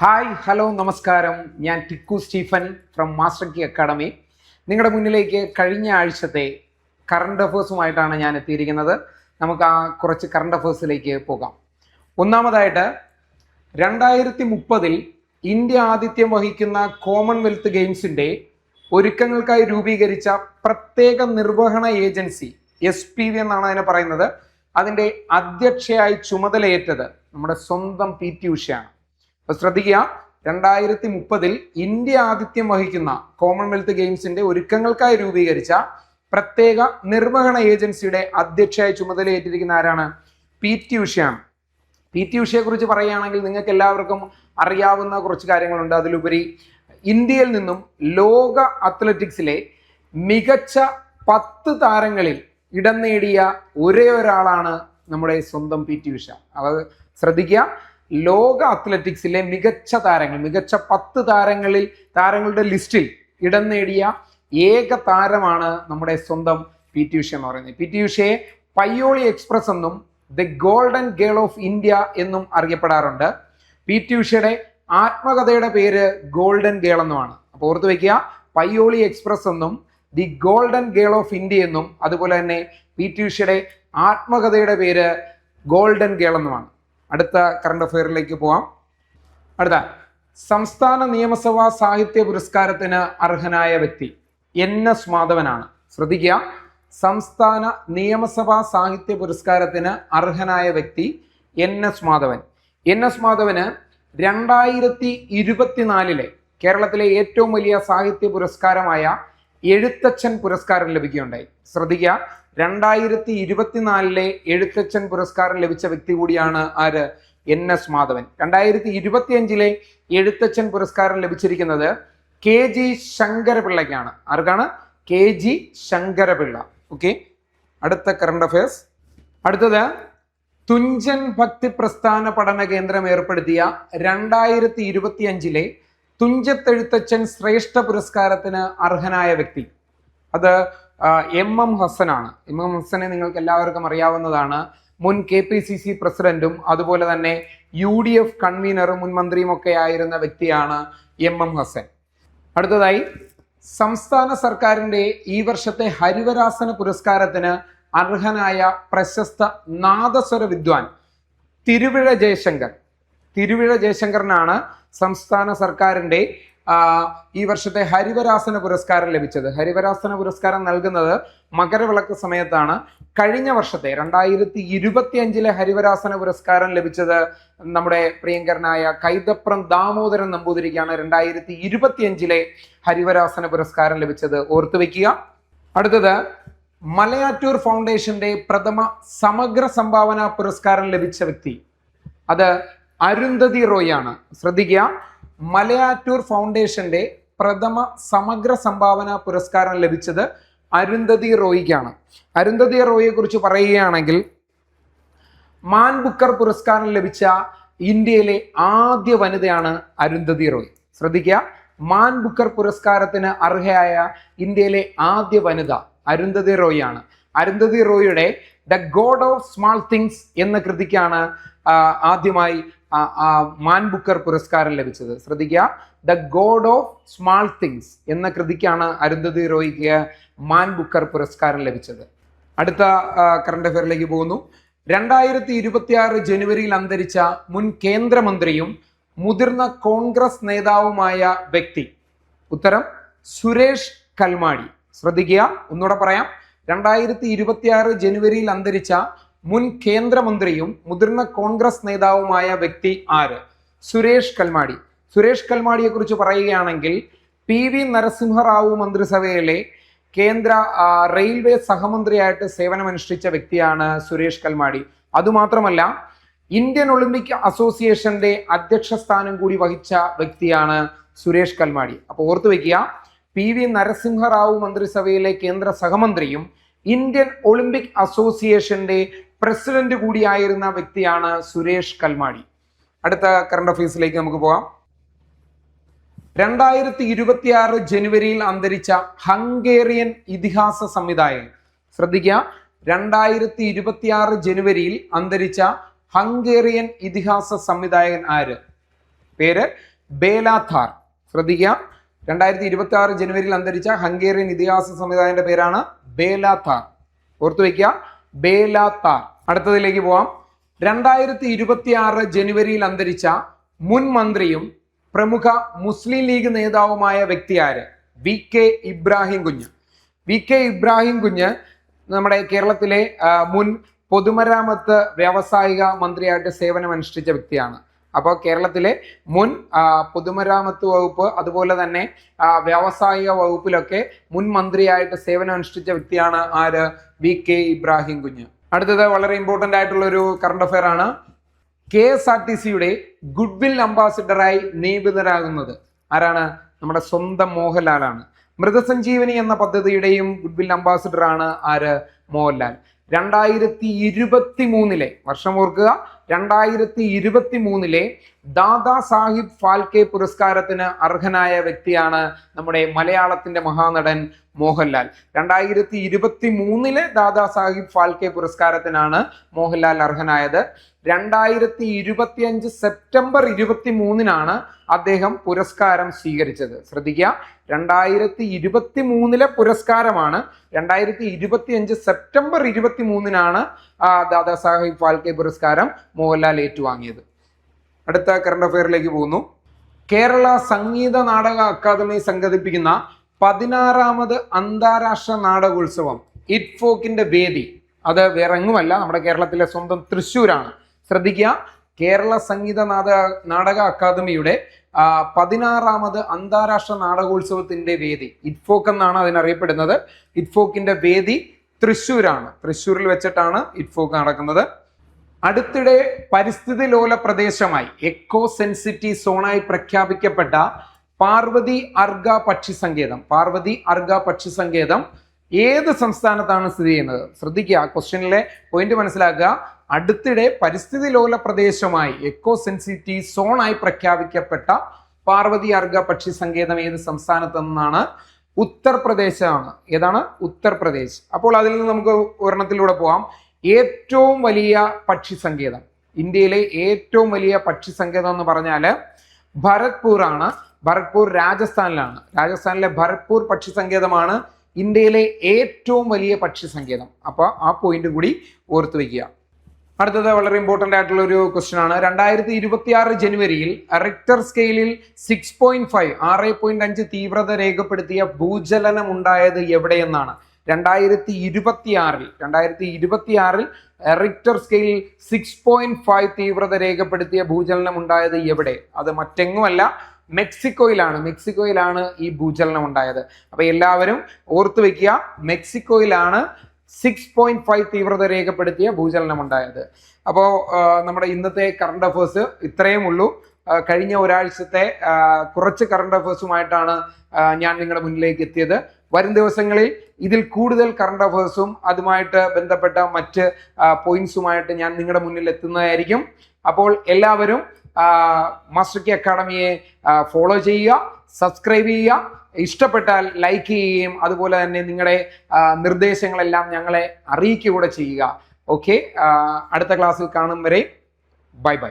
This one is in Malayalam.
ഹായ് ഹലോ നമസ്കാരം. ഞാൻ Tikku Stephen from master key academy നിങ്ങളുടെ മുന്നിലേക്ക് കഴിഞ്ഞ ആഴ്ചത്തെ കറണ്ട് അഫേഴ്സുമായിട്ടാണ് ഞാൻ എത്തിയിരിക്കുന്നത്. നമുക്ക് ആ കുറച്ച് കറണ്ട് അഫേഴ്സിലേക്ക് പോകാം. ഒന്നാമതായിട്ട് രണ്ടായിരത്തി മുപ്പതിൽ ഇന്ത്യ ആതിഥ്യം വഹിക്കുന്ന കോമൺവെൽത്ത് ഗെയിംസിന്റെ ഒരുക്കങ്ങൾക്കായി രൂപീകരിച്ച പ്രത്യേക നിർവഹണ ഏജൻസി എസ് പി വി എന്നാണ് അതിനെ പറയുന്നത്. അതിന്റെ അധ്യക്ഷയായി ചുമതലയേറ്റത് നമ്മുടെ സ്വന്തം പി ടി ഉഷയാണ്. അപ്പൊ ശ്രദ്ധിക്കുക രണ്ടായിരത്തി മുപ്പതിൽ ഇന്ത്യ ആതിഥ്യം വഹിക്കുന്ന കോമൺവെൽത്ത് ഗെയിംസിന്റെ ഒരുക്കങ്ങൾക്കായി രൂപീകരിച്ച പ്രത്യേക നിർവഹണ ഏജൻസിയുടെ അധ്യക്ഷയായി ചുമതലയേറ്റിരിക്കുന്ന ആരാണ്? പി ടി ഉഷയാണ്. പി ടി ഉഷയെ കുറിച്ച് പറയുകയാണെങ്കിൽ നിങ്ങൾക്ക് എല്ലാവർക്കും അറിയാവുന്ന കുറച്ച് കാര്യങ്ങളുണ്ട്. അതിലുപരി ഇന്ത്യയിൽ നിന്നും ലോക അത്ലറ്റിക്സിലെ മികച്ച പത്ത് താരങ്ങളിൽ ഇടം നേടിയ ഒരേ ഒരാളാണ് നമ്മുടെ സ്വന്തം പി ടി ഉഷ. അത് ശ്രദ്ധിക്കുക. ലോക അത്ലറ്റിക്സിലെ മികച്ച താരങ്ങൾ മികച്ച പത്ത് താരങ്ങളിൽ താരങ്ങളുടെ ലിസ്റ്റിൽ ഇടം നേടിയ ഏക താരമാണ് നമ്മുടെ സ്വന്തം പി. ടി. ഉഷ എന്ന് പറയുന്നത്. പി. ടി. ഉഷയെ പയ്യോളി എക്സ്പ്രസ് എന്നും the golden girl of India എന്നും അറിയപ്പെടാറുണ്ട്. പി. ടി. ഉഷയുടെ ആത്മകഥയുടെ പേര് ഗോൾഡൻ ഗേൾ എന്നുമാണ്. അപ്പോൾ ഓർത്ത് വെക്കുക പയ്യോളി എക്സ്പ്രസ് എന്നും the golden girl of India എന്നും അതുപോലെ തന്നെ പി. ടി. ഉഷയുടെ ആത്മകഥയുടെ പേര് ഗോൾഡൻ ഗേൾ എന്നുമാണ്. അടുത്ത കറണ്ട് അഫെയറിലേക്ക് പോവാം. അടുത്ത സംസ്ഥാന നിയമസഭാ സാഹിത്യ പുരസ്കാരത്തിന് അർഹനായ വ്യക്തി എൻ എസ് മാധവനാണ്. ശ്രദ്ധിക്കുക സംസ്ഥാന നിയമസഭാ സാഹിത്യ പുരസ്കാരത്തിന് അർഹനായ വ്യക്തി N S Madhavan. N S Madhavan രണ്ടായിരത്തി ഇരുപത്തിനാലിലെ കേരളത്തിലെ ഏറ്റവും വലിയ സാഹിത്യ പുരസ്കാരമായ എഴുത്തച്ഛൻ പുരസ്കാരം ലഭിക്കുകയുണ്ടായി. ശ്രദ്ധിക്കുക രണ്ടായിരത്തി ഇരുപത്തിനാലിലെ എഴുത്തച്ഛൻ പുരസ്കാരം ലഭിച്ച വ്യക്തി കൂടിയാണ് ആര്? N S Madhavan. രണ്ടായിരത്തി ഇരുപത്തിയഞ്ചിലെ എഴുത്തച്ഛൻ പുരസ്കാരം ലഭിച്ചിരിക്കുന്നത് കെ ജി ശങ്കരപിള്ളയ്ക്കാണ്. ആർക്കാണ്? K G Sankarapillai. ഓക്കെ. അടുത്ത കറണ്ട് അഫയേഴ്സ് അടുത്തത് തുഞ്ചൻ ഭക്തി പ്രസ്ഥാന പഠന കേന്ദ്രം ഏർപ്പെടുത്തിയ രണ്ടായിരത്തി ഇരുപത്തി അഞ്ചിലെ തുഞ്ചത്തെഴുത്തച്ഛൻ ശ്രേഷ്ഠ പുരസ്കാരത്തിന് അർഹനായ വ്യക്തി. അത് എം എം ഹസനാണ്. എം എം ഹസനെ നിങ്ങൾക്ക് എല്ലാവർക്കും അറിയാവുന്നതാണ്. മുൻ കെ പി സി സി പ്രസിഡന്റും അതുപോലെ തന്നെ യു ഡി എഫ് കൺവീനറും മുൻ മന്ത്രിയും ഒക്കെ ആയിരുന്ന വ്യക്തിയാണ് എം എം ഹസൻ. അടുത്തതായി സംസ്ഥാന സർക്കാരിന്റെ ഈ വർഷത്തെ ഹരിവരാസന പുരസ്കാരത്തിന് അർഹനായ പ്രശസ്ത നാദസ്വര വിദ്വാൻ തിരുവിഴ ജയശങ്കർ. തിരുവിഴ ജയശങ്കറിനാണ് സംസ്ഥാന സർക്കാരിന്റെ ഈ വർഷത്തെ ഹരിവരാസന പുരസ്കാരം ലഭിച്ചത്. ഹരിവരാസന പുരസ്കാരം നൽകുന്നത് മകരവിളക്ക് സമയത്താണ്. കഴിഞ്ഞ വർഷത്തെ രണ്ടായിരത്തി ഇരുപത്തി അഞ്ചിലെ ഹരിവരാസന പുരസ്കാരം ലഭിച്ചത് നമ്മുടെ പ്രിയങ്കരനായ കൈതപ്രം ദാമോദരൻ നമ്പൂതിരിക്കാണ് രണ്ടായിരത്തി ഇരുപത്തി അഞ്ചിലെ ഹരിവരാസന പുരസ്കാരം ലഭിച്ചത്. ഓർത്തുവെക്കുക അടുത്തത് മലയാറ്റൂർ ഫൗണ്ടേഷന്റെ പ്രഥമ സമഗ്ര സംഭാവന പുരസ്കാരം ലഭിച്ച വ്യക്തി. അത് അരുന്ധതി റോയ് ആണ് ശ്രദ്ധിക്കുക. മലയാറ്റൂർ ഫൗണ്ടേഷന്റെ പ്രഥമ സമഗ്ര സംഭാവന പുരസ്കാരം ലഭിച്ചത് അരുന്ധതി റോയിക്കാണ്. അരുന്ധതി റോയെ കുറിച്ച് പറയുകയാണെങ്കിൽ മാൻ ബുക്കർ പുരസ്കാരം ലഭിച്ച ഇന്ത്യയിലെ ആദ്യ വനിതയാണ് അരുന്ധതി റോയ്. ശ്രദ്ധിക്കുക. മാൻ ബുക്കർ പുരസ്കാരത്തിന് അർഹയായ ഇന്ത്യയിലെ ആദ്യ വനിത അരുന്ധതി റോയ് ആണ് Arundhati റോയുടെ the god of small things എന്ന കൃതിക്കാണ് ആദ്യമായി മാൻ ബുക്കർ പുരസ്കാരം ലഭിച്ചത്. ശ്രദ്ധിക്കുക. The god of small things എന്ന കൃതിക്കാണ് അരുന്ധതി റോയിക്ക് മാൻ ബുക്കർ പുരസ്കാരം ലഭിച്ചത്. അടുത്ത കറണ്ട് അഫയറിലേക്ക് പോകുന്നു. രണ്ടായിരത്തി ഇരുപത്തി ആറ് ജനുവരിയിൽ അന്തരിച്ച മുൻ കേന്ദ്രമന്ത്രിയും മുതിർന്ന കോൺഗ്രസ് നേതാവുമായ വ്യക്തി. ഉത്തരം സുരേഷ് കൽമാടി. ശ്രദ്ധിക്കുക. ഒന്നുകൂടെ പറയാം. രണ്ടായിരത്തി ഇരുപത്തി ആറ് ജനുവരിയിൽ അന്തരിച്ച മുൻ കേന്ദ്രമന്ത്രിയും മുതിർന്ന കോൺഗ്രസ് നേതാവുമായ വ്യക്തി ആര്? സുരേഷ് കൽമാടി. സുരേഷ് കൽമാടിയെ കുറിച്ച് പറയുകയാണെങ്കിൽ പി വി നരസിംഹറാവു മന്ത്രിസഭയിലെ കേന്ദ്ര റെയിൽവേ സഹമന്ത്രിയായിട്ട് സേവനമനുഷ്ഠിച്ച വ്യക്തിയാണ് സുരേഷ് കൽമാടി. അതുമാത്രമല്ല ഇന്ത്യൻ ഒളിമ്പിക് അസോസിയേഷന്റെ അധ്യക്ഷ സ്ഥാനം കൂടി വഹിച്ച വ്യക്തിയാണ് സുരേഷ് കൽമാടി. അപ്പോൾ ഓർത്തു വെക്കുക പി വി നരസിംഹറാവു മന്ത്രിസഭയിലെ കേന്ദ്ര സഹമന്ത്രിയും ഇന്ത്യൻ ഒളിമ്പിക് അസോസിയേഷന്റെ പ്രസിഡന്റ് കൂടിയായിരുന്ന വ്യക്തിയാണ് സുരേഷ് കൽമാടി അടുത്ത കറണ്ട് അഫയേഴ്സിലേക്ക് നമുക്ക് പോകാം. രണ്ടായിരത്തി ഇരുപത്തിയാറ് ജനുവരിയിൽ അന്തരിച്ച ഹംഗേറിയൻ ഇതിഹാസ സംവിധായകൻ. ശ്രദ്ധിക്കുക രണ്ടായിരത്തി ഇരുപത്തിയാറ് ജനുവരിയിൽ അന്തരിച്ച ഹംഗേറിയൻ ഇതിഹാസ സംവിധായകൻ ആര്? പേര് ബേലാഥാർ ശ്രദ്ധിക്കുക രണ്ടായിരത്തി ഇരുപത്തി ആറ് ജനുവരിയിൽ അന്തരിച്ച ഹംഗേറിയൻ ഇതിഹാസ സംവിധായകന്റെ പേരാണ് ബേലാഥാർ ഓർത്തു വയ്ക്കുക ബേലാത്താർ അടുത്തതിലേക്ക് പോവാം. രണ്ടായിരത്തി ഇരുപത്തി ആറ് ജനുവരിയിൽ അന്തരിച്ച മുൻ മന്ത്രിയും പ്രമുഖ മുസ്ലിം ലീഗ് നേതാവുമായ വ്യക്തി ആര്? വി കെ ഇബ്രാഹിം കുഞ്ഞ്. വി കെ ഇബ്രാഹിം കുഞ്ഞ് നമ്മുടെ കേരളത്തിലെ മുൻ പൊതുമരാമത്ത് വ്യാവസായിക മന്ത്രിയായിട്ട് സേവനമനുഷ്ഠിച്ച വ്യക്തിയാണ്. അപ്പോൾ കേരളത്തിലെ മുൻ പൊതുമരാമത്ത് വകുപ്പ് അതുപോലെ തന്നെ വ്യാവസായിക വകുപ്പിലൊക്കെ മുൻ മന്ത്രിയായിട്ട് സേവനം അനുഷ്ഠിച്ച വ്യക്തിയാണ് ആര്? വി കെ ഇബ്രാഹിം കുഞ്ഞ്. അടുത്തത് വളരെ ഇമ്പോർട്ടന്റ് ആയിട്ടുള്ള ഒരു കറണ്ട് അഫയർ ആണ്. കെ എസ് ആർ ടി സിയുടെ ഗുഡ് വിൽ അംബാസിഡറായി നിയമിതരാകുന്നത് ആരാണ്? നമ്മുടെ സ്വന്തം മോഹൻലാലാണ്. മൃതസഞ്ജീവനി എന്ന പദ്ധതിയുടെയും ഗുഡ് ഗുഡ്വിൽ അംബാസിഡറാണ് ആര്? മോഹൻലാൽ. രണ്ടായിരത്തി ഇരുപത്തി മൂന്നിലെ വർഷം ഓർക്കുക രണ്ടായിരത്തി ഇരുപത്തി മൂന്നിലെ ദാദാ സാഹിബ് ഫാൽക്കെ പുരസ്കാരത്തിന് അർഹനായ വ്യക്തിയാണ് നമ്മുടെ മലയാളത്തിന്റെ മഹാനടൻ മോഹൻലാൽ. രണ്ടായിരത്തി ഇരുപത്തി മൂന്നിലെ ദാദാ സാഹിബ് ഫാൽക്കെ പുരസ്കാരത്തിനാണ് മോഹൻലാൽ അർഹനായത്. രണ്ടായിരത്തി ഇരുപത്തി അഞ്ച് സെപ്റ്റംബർ ഇരുപത്തി മൂന്നിനാണ് അദ്ദേഹം പുരസ്കാരം സ്വീകരിച്ചത്. ശ്രദ്ധിക്കുക രണ്ടായിരത്തി ഇരുപത്തി മൂന്നിലെ പുരസ്കാരമാണ് രണ്ടായിരത്തി ഇരുപത്തി അഞ്ച് സെപ്റ്റംബർ ഇരുപത്തി മൂന്നിനാണ് ദാദാ സാഹിബ് ഫാൽക്കെ പുരസ്കാരം മോഹൻലാൽ ഏറ്റുവാങ്ങിയത്. അടുത്ത കറണ്ട് അഫയറിലേക്ക് പോകുന്നു. കേരള സംഗീത നാടക അക്കാദമി സംഘടിപ്പിക്കുന്ന പതിനാറാമത് അന്താരാഷ്ട്ര നാടകോത്സവം ഇറ്റ്ഫോക്കിന്റെ വേദി. അത് വേറെ എങ്ങുമല്ല നമ്മുടെ കേരളത്തിലെ സ്വന്തം തൃശ്ശൂരാണ്. ശ്രദ്ധിക്കുക കേരള സംഗീത നാടക നാടക അക്കാദമിയുടെ ആ, പതിനാറാമത് അന്താരാഷ്ട്ര നാടകോത്സവത്തിന്റെ വേദി. ഇറ്റ്ഫോക്ക് എന്നാണ് അതിനറിയപ്പെടുന്നത്. ഇറ്റ്ഫോക്കിന്റെ വേദി തൃശ്ശൂരാണ്. തൃശ്ശൂരിൽ വെച്ചിട്ടാണ് ഇറ്റ്ഫോക്ക് നടക്കുന്നത്. അടുത്തിടെ പരിസ്ഥിതി ലോല പ്രദേശമായി എക്കോ സെൻസിറ്റീവ് സോണായി പ്രഖ്യാപിക്കപ്പെട്ട പാർവതി അർഗ പക്ഷി സങ്കേതം. പാർവതി അർഗ പക്ഷി സങ്കേതം ഏത് സംസ്ഥാനത്താണ് സ്ഥിതി ചെയ്യുന്നത്? ശ്രദ്ധിക്കുക ക്വസ്റ്റ്യനിലെ പോയിന്റ് മനസ്സിലാക്കുക. അടുത്തിടെ പരിസ്ഥിതി ലോല പ്രദേശമായി എക്കോ സെൻസിറ്റീവ് സോണായി പ്രഖ്യാപിക്കപ്പെട്ട പാർവതി അർഗ പക്ഷി സങ്കേതം ഏത് സംസ്ഥാനത്ത് നിന്നാണ് ഉത്തർപ്രദേശാണ്. ഏതാണ്? ഉത്തർപ്രദേശ്. അപ്പോൾ അതിൽ നിന്ന് നമുക്ക് ഒരെണ്ണത്തിലൂടെ പോകാം ഏറ്റവും വലിയ പക്ഷി സങ്കേതം ഇന്ത്യയിലെ ഏറ്റവും വലിയ പക്ഷി സങ്കേതം എന്ന് പറഞ്ഞാൽ ഭരത്പൂർ ആണ് ഭരത്പൂർ രാജസ്ഥാനിലാണ്. രാജസ്ഥാനിലെ ഭരത്പൂർ പക്ഷി സങ്കേതമാണ് ഇന്ത്യയിലെ ഏറ്റവും വലിയ പക്ഷി സങ്കേതം അപ്പോൾ ആ പോയിന്റ് കൂടി ഓർത്തു വയ്ക്കുക അടുത്തത് വളരെ ഇമ്പോർട്ടന്റ് ആയിട്ടുള്ള ഒരു ക്വസ്റ്റ്യൻ ആണ്. രണ്ടായിരത്തി ഇരുപത്തി ആറ് ജനുവരിയിൽ റിക്ടർ സ്കെയിലിൽ സിക്സ് പോയിന്റ് ഫൈവ് ആറ് പോയിന്റ് അഞ്ച് തീവ്രത രേഖപ്പെടുത്തിയ ഭൂചലനം ഉണ്ടായത് എവിടെയെന്നാണ്? രണ്ടായിരത്തി ഇരുപത്തി ആറിൽ രണ്ടായിരത്തി ഇരുപത്തി ആറിൽ റിക്ടർ സ്കെയിലിൽ സിക്സ് പോയിന്റ് ഫൈവ് തീവ്രത രേഖപ്പെടുത്തിയ ഭൂചലനം ഉണ്ടായത് എവിടെ? അത് മറ്റെങ്ങുമല്ല മെക്സിക്കോയിലാണ്. മെക്സിക്കോയിലാണ് ഈ ഭൂചലനം ഉണ്ടായത്. അപ്പൊ എല്ലാവരും ഓർത്തു വെക്കുക മെക്സിക്കോയിലാണ് സിക്സ് പോയിന്റ് ഫൈവ് തീവ്രത രേഖപ്പെടുത്തിയ ഭൂചലനം ഉണ്ടായത് അപ്പോൾ നമ്മുടെ ഇന്നത്തെ കറണ്ട് അഫേഴ്സ് ഇത്രയും ഉള്ളൂ. കഴിഞ്ഞ ഒരാഴ്ചത്തെ കുറച്ച് കറണ്ട് അഫേഴ്സുമായിട്ടാണ് ഞാൻ നിങ്ങളുടെ മുന്നിലേക്ക് എത്തിയത്. വരും ദിവസങ്ങളിൽ ഇതിൽ കൂടുതൽ കറണ്ട് അഫേഴ്സും അതുമായിട്ട് ബന്ധപ്പെട്ട മറ്റ് പോയിന്റ്സുമായിട്ട് ഞാൻ നിങ്ങളുടെ മുന്നിൽ എത്തുന്നതായിരിക്കും. അപ്പോൾ എല്ലാവരും മാസ്റ്റർ കി അക്കാഡമിയെ ഫോളോ ചെയ്യുക സബ്സ്ക്രൈബ് ചെയ്യുക. ഇഷ്ടപ്പെട്ടാൽ ലൈക്ക് ചെയ്യുകയും അതുപോലെ തന്നെ നിങ്ങളുടെ നിർദ്ദേശങ്ങളെല്ലാം ഞങ്ങളെ അറിയിക്കുക ചെയ്യുക. ഓക്കെ അടുത്ത ക്ലാസ്സിൽ കാണും വരെ. Bye bye